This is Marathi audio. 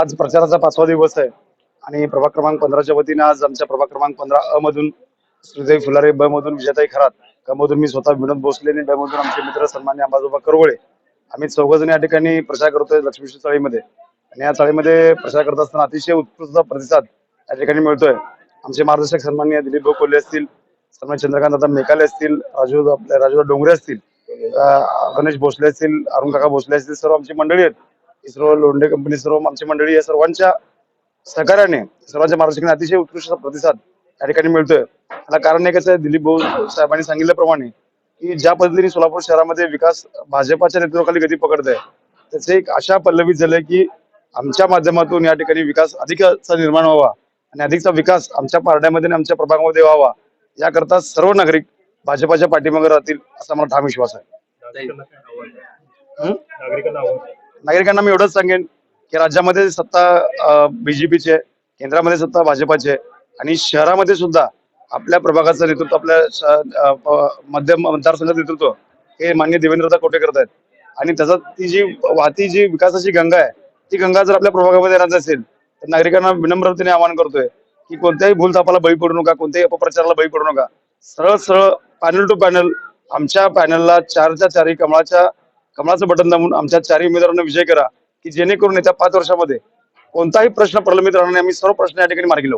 आज प्रचाराचा पाचवा दिवस आहे. आणि प्रभाग क्रमांक पंधराच्या वतीने आज आमच्या प्रभाग क्रमांक पंधरा अ मधून श्रीदेवी फुलारे ब मधून विजयताई खरात क मधून मी स्वतः विनोद भोसले आणि ड मधून आमचे मित्र सन्मान्य अंबाजोबा करवळे आम्ही चौघजण या ठिकाणी प्रचार करतोय लक्ष्मीश्री चाळीमध्ये. आणि या चाळीमध्ये प्रचार करत असताना अतिशय उत्कृष्ट प्रतिसाद या ठिकाणी मिळतोय. आमचे मार्गदर्शक सन्मान्य दिलीप भाऊ कोल्हे असतील सन्मान चंद्रकांत दादा मेकाले असतील राजू आपल्या राजू डोंगरे असतील गणेश भोसले असतील अरुण काका भोसले असतील सर्व आमची मंडळी आहेत. इस्रो लोंढे कंपनी सर्व आमची मंडळी या सर्वांच्या सहकार्याने सर्वांच्या मार्गदर्शनाने अतिशय उत्कृष्ट प्रतिसाद या ठिकाणी मिळतोय. त्याला कारण एकच आहे दिलीप भाऊ साहेबांनी सांगितल्याप्रमाणे की ज्या पद्धतीने सोलापूर शहरामध्ये विकास भाजपाच्या नेतृत्वाखाली गती पकडत आहे त्याचे एक अशा पल्लवीत झालंय की आमच्या माध्यमातून या ठिकाणी विकास अधिकचा निर्माण व्हावा आणि अधिकचा विकास आमच्या पारड्यामध्ये आणि आमच्या प्रभागामध्ये व्हावा याकरता सर्व नागरिक भाजपाच्या पाठीमागे राहतील असा मला ठाम विश्वास आहे? नागरिकांना नागरिकांना मी एवढंच सांगेन की राज्यामध्ये सत्ता बीजेपीची आहे केंद्रामध्ये सत्ता भाजपाची आहे आणि शहरामध्ये सुद्धा आपल्या प्रभागाचं नेतृत्व आपल्या मध्य मतदारसंघाचं नेतृत्व हे मान्य देवेंद्रदा कोटे करत आहेत. आणि त्याचा ती जी वाहती जी विकासाची गंगा आहे ती गंगा जर आपल्या प्रभागामध्ये येणार असेल तर नागरिकांना विनम्रतेने आवाहन करतोय की कोणत्याही भूलथापाला बळी पडू नका कोणत्याही अपप्रचाराला बळी पडू नका. सरळ सरळ पॅनल टू पॅनल आमच्या पॅनलला चारच्या चारी कमळाच्या कमळाचं बटन दाबून आमच्या चारही उमेदवारांना विजय करा की जेणेकरून येत्या पाच वर्षामध्ये कोणताही प्रश्न प्रलंबित राहणार नाही. आम्ही सर्व प्रश्न या ठिकाणी मार्गी लावू.